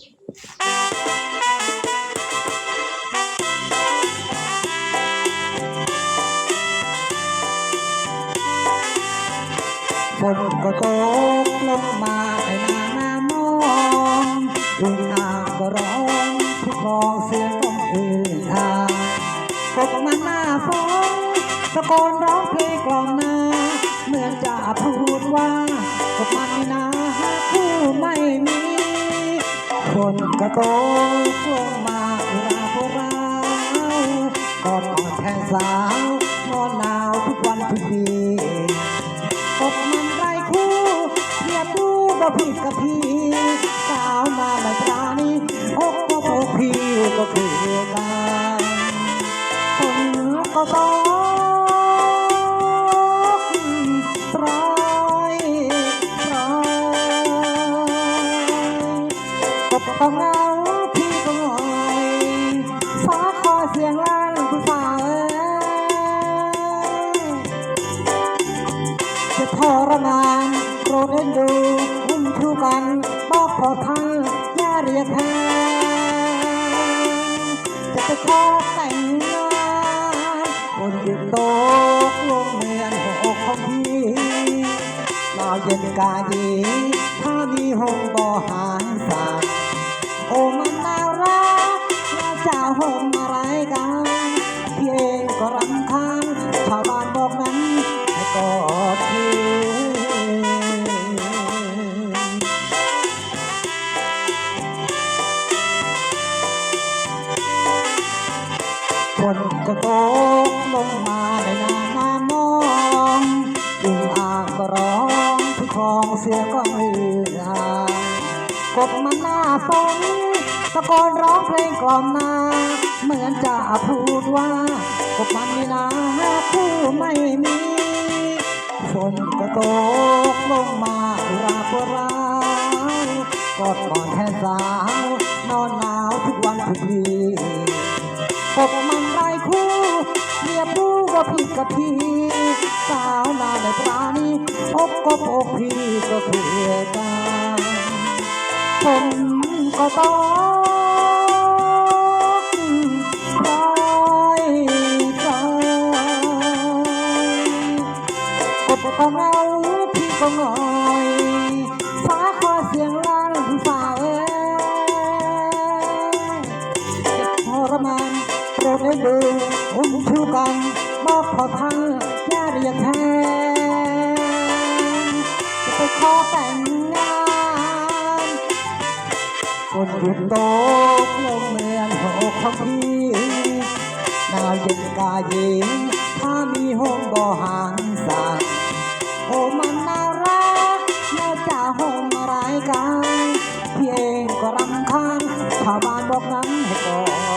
ฝนก็ตกลงมาในนานามองอึ่งอ่างก็ร้องทุกคลองเสียงก้องอื่นทางกมันหน้าฝนตะโกนร้องเพลงกล่อมนา เหมือนจะพูดว่ากบมันนี่นาห คนก็ตกลงมาอุราโบราก็นอนแทนสาวนอนหนาวทุกวันทุกปีอบมันไรคู่เทียบดูก็ผิดกับพี่ ก็เหงาพี่ก็หงอยฟ้าคอยเสียงลั่นคุณสาวเอ้ยจะทรมานโปรดเอ็นดูอุ้มชูกันบอกขอทานอย่าเรียกแทนจะไปขอแต่งงานบนยุดโตกลงเมือนหัวอกของพี่ลาวเย็นกายีถ้ามีหงบ่หารสา ฝนก็ตกลงมาในนาหน้ามองอึ่งอางก็ร้องทุกคลองเสียงก็เอือกบมันหน้าฝนตะโกนร้องเพลงกล่อมนาเหมือนจะพูดว่ากบมันนี่นาผู้ไม่มีฝนก็ตกลงมาราบราณกอดก่อนแทนสาวนอนหนาวทุกวันทุกวีกบมันไรคู่เมีย ผู้ก็ผิดกับพี่สาวนาในปราณีอกก็อกพี่ก็คือกันผมก็ต้องรอยใจกบก็เงาพี่ก็งอยฟ้าคอเสียงลั่นผู้าเอ้ยเจ็บทรมานโปรดได้ดูอุ้มชูกัน บอขอท่านอย่าเรียกแทนจะไปขอแต่งงานฝนหยุดตลงเมือนหัวอกของพี่หนาวเย็นกาเยหญิงถ้ามีห้องบ่หางสายโอ้มันน่ารักแล้วจะห่มอะไรกันพี่เองก็รำคาญชาวบ้านบอกนั้นให้ก่อน